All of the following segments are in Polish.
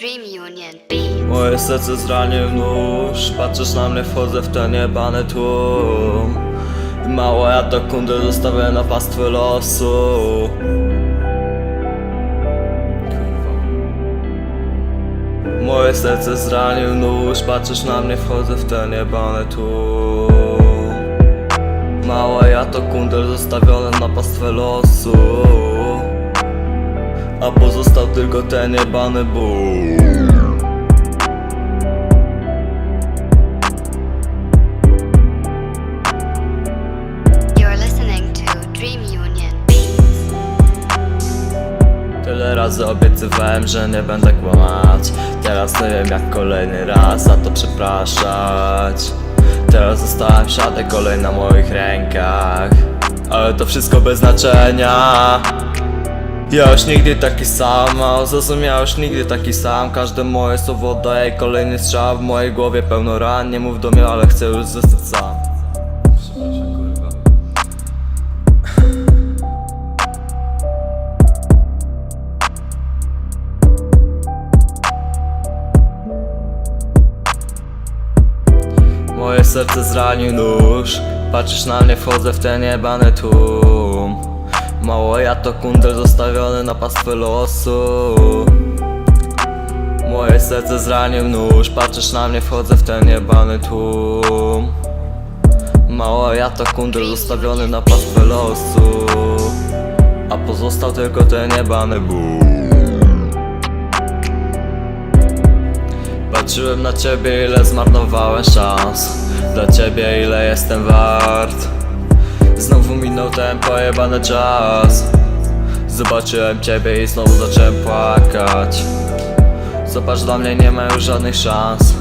Dream Union. Moje serce zranił nóż Patrzysz na mnie, wchodzę w ten jebany tłum. Mało ja to kundę zostawię na pastwę losu. Moje serce zranił nóż Patrzysz na mnie, wchodzę w ten jebany tłum. Mała ja to kundel zostawiony na pastwę losu tylko ten jebany ból. Tyle razy obiecywałem, że nie będę kłamać. Teraz nie wiem jak kolejny raz za to przepraszać. Teraz zostałem siadę kolej na moich rękach. Ale to wszystko bez znaczenia ja już nigdy taki sam, a zrozumiał już nigdy taki sam. Każde moje słowo daje kolejny strzał W mojej głowie pełno ran, nie mów do mnie, ale chcę już zostać sam. Moje serce zranił nóż. Patrzysz na mnie, wchodzę w ten jebany tłum Mało ja to kundel zostawiony na pastwę losu. Moje serce zranił nóż Patrzysz na mnie, wchodzę w ten jebany tłum. Mało ja to kundel zostawiony na pastwę losu. A pozostał tylko ten jebany ból Patrzyłem na ciebie ile zmarnowałem szans Dla ciebie ile jestem wart Znowu minął ten pojebany czas. Zobaczyłem ciebie i znowu zacząłem płakać. Zobacz dla mnie nie ma już żadnych szans.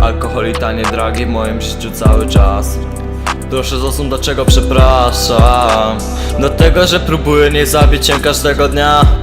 Alkohol i tanie dragi w moim życiu cały czas. Proszę zrozum do czego przepraszam? Do tego, że próbuję nie zabić cię każdego dnia